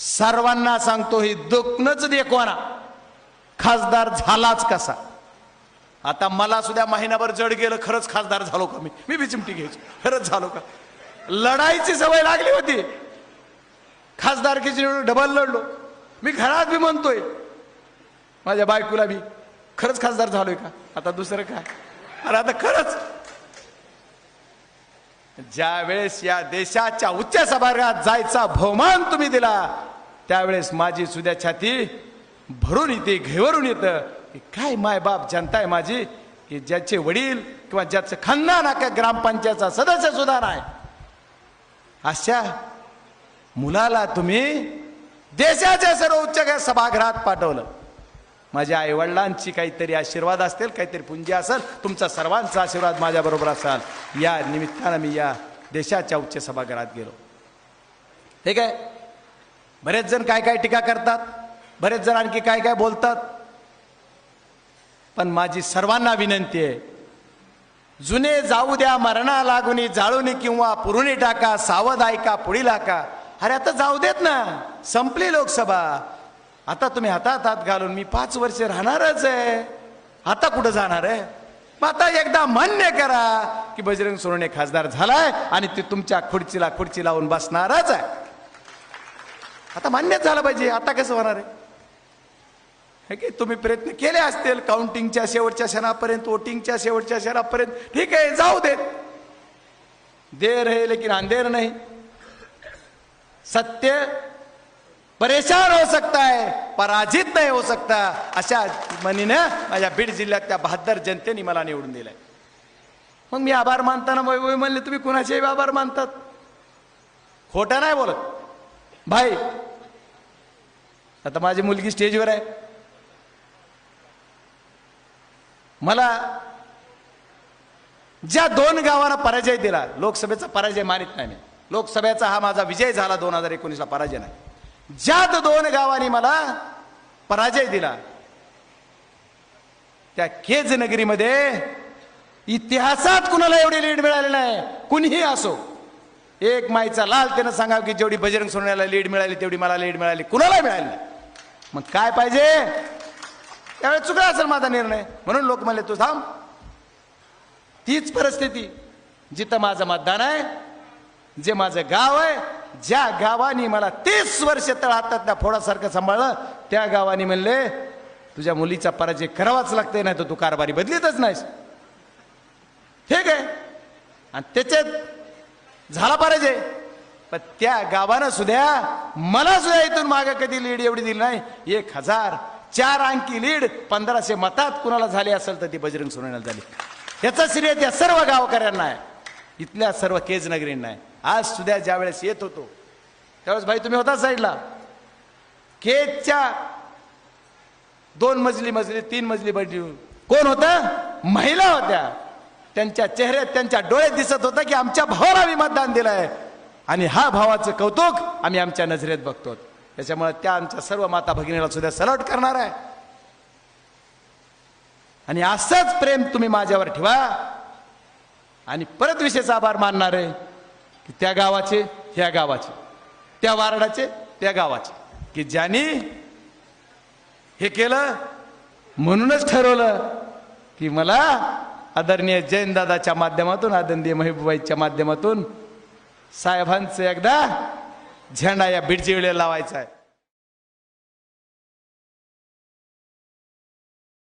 सर्वांना सांगतो ही दुखणंच देखवाना खासदार झालाच कसा? आता मला सुद्धा महिनाभर जड गेलं खरंच खासदार झालो का मी? मी बिचिमटी घ्यायचो खरंच झालो का? लढाईची सवय लागली होती. खासदारकीची निवडणूक डबल लढलो. मी घरात बी म्हणतोय माझ्या बायकोला बी खरंच खासदार झालोय का? आता दुसरं काय? अरे आता खरंच. ज्या वेळेस या देशाच्या उच्च सभागृहात जायचा बहुमान तुम्ही दिला त्यावेळेस माझी सुद्या छाती भरून येते घेवरून येतं. की काय मायबाप जनता आहे माझी की ज्याचे वडील किंवा ज्याचं खानदान हा काय ग्रामपंचायतचा सदस्य सुद्धा नाही. अशा मुलाला तुम्ही देशाच्या सर्व उच्च सभागृहात पाठवलं. माझ्या आईवडिलांची काहीतरी आशीर्वाद असतील काहीतरी पुंजी असेल तुमचा सर्वांचा आशीर्वाद माझ्याबरोबर असाल. या निमित्तानं मी या देशाच्या उच्च सभागृहात गेलो. ठीक आहे? बरेच जण काय काय टीका करतात बरेच जण आणखी काय काय बोलतात. पण माझी सर्वांना विनंती आहे जुने जाऊ द्या मरणा लागुनी जाळूनी किंवा पुरुणी टाका सावध ऐका पुढील हाका अरे आता जाऊ देत ना संपली लोकसभा. आता तुम्ही हातात हात घालून मी पाच वर्ष राहणारच आहे. आता कुठं जाणार आहे? मग आता एकदा मान्य करा की बजरंग सोनवणे खासदार झालाय आणि ते तुमच्या खुर्चीला खुर्ची लावून बसणारच आहे. आता मान्यच झालं पाहिजे आता कसं होणार आहे? की तुम्ही प्रयत्न केले असतील काउंटिंगच्या शेवटच्या क्षणापर्यंत वोटिंगच्या शेवटच्या क्षणापर्यंत ठीक आहे जाऊ देत. देर है लेकिन अंधेर नाही. सत्य परेशान हो सकता है पराजित नाही हो सकता अशा म्हणीनं माझ्या बीड जिल्ह्यात त्या बहादर जनतेने मला निवडून दिलंय. मग मी आभार मानताना म्हणले तुम्ही कुणाचेही आभार मानतात? खोटं नाही बोलत. भाई आता माझी मुलगी स्टेजवर आहे. मला ज्या दोन गावांना पराजय दिला लोकसभेचा पराजय मानित नाही मी. लोकसभेचा हा माझा विजय झाला दोन हजार एकोणीसला पराजय नाही. ज्या दोन गावांनी मला पराजय दिला त्या केज नगरीमध्ये इतिहासात कुणाला एवढी लीड मिळाली नाही? कुणीही असो. एक माईचा लाल त्यानं सांगावं की जेवढी बजरंग सोन्याला लीड मिळाली तेवढी मला लीड मिळाली. कुणाला मिळाली मग काय पाहिजे? त्यावेळेस चुकला असेल माझा निर्णय. म्हणून लोक म्हणले तू थांब. तीच परिस्थिती जिथं माझं मतदान आहे जे माझं गाव आहे ज्या गावानी मला तीस वर्ष तळ हातातल्या फोडासारखं सांभाळलं त्या गावानी म्हणले तुझ्या मुलीचा पराजय करावाच लागते नाही तर तू कारभारी बदलीतच नाहीस. ठीक आहे आणि त्याच्यात झाला पाहिजे. पण त्या गावानं सुद्धा मला सुद्धा इथून मागं कधी लीड एवढी दिली नाही. एक हजार चार अंकी लीड पंधराशे मतात कुणाला झाली असेल तर ती बजरंग सोनवण्याला झाली. याचा श्रेय त्या सर्व गावकऱ्यांना आहे. इथल्या सर्व केज नगरींना आहे. आज सुद्धा ज्या वेळेस येत होतो त्यावेळेस भाई तुम्ही होता साईडला. केजच्या दोन मजली मजली तीन मजली मजली कोण होता? महिला होत्या. त्यांच्या चेहऱ्यात त्यांच्या डोळ्यात दिसत होतं की आमच्या भावाला आम्ही मतदान आहे आणि हा भावाचं कौतुक आम्ही आमच्या नजरेत बघतो. त्याच्यामुळे त्या आमच्या सर्व माता भगिनीला सुद्धा सलट करणार आहे. आणि असंच प्रेम तुम्ही माझ्यावर ठेवा. आणि परत विशेष आभार मानणार आहे की त्या गावाचे ह्या गावाचे त्या वार्डाचे त्या गावाचे. की ज्यांनी हे केलं म्हणूनच ठरवलं की मला आदरणीय जैनदादाच्या माध्यमातून आदरणीय महबूबाईच्या माध्यमातून साहेबांचं एकदा झेंडा या बिडजी लावायचा आहे.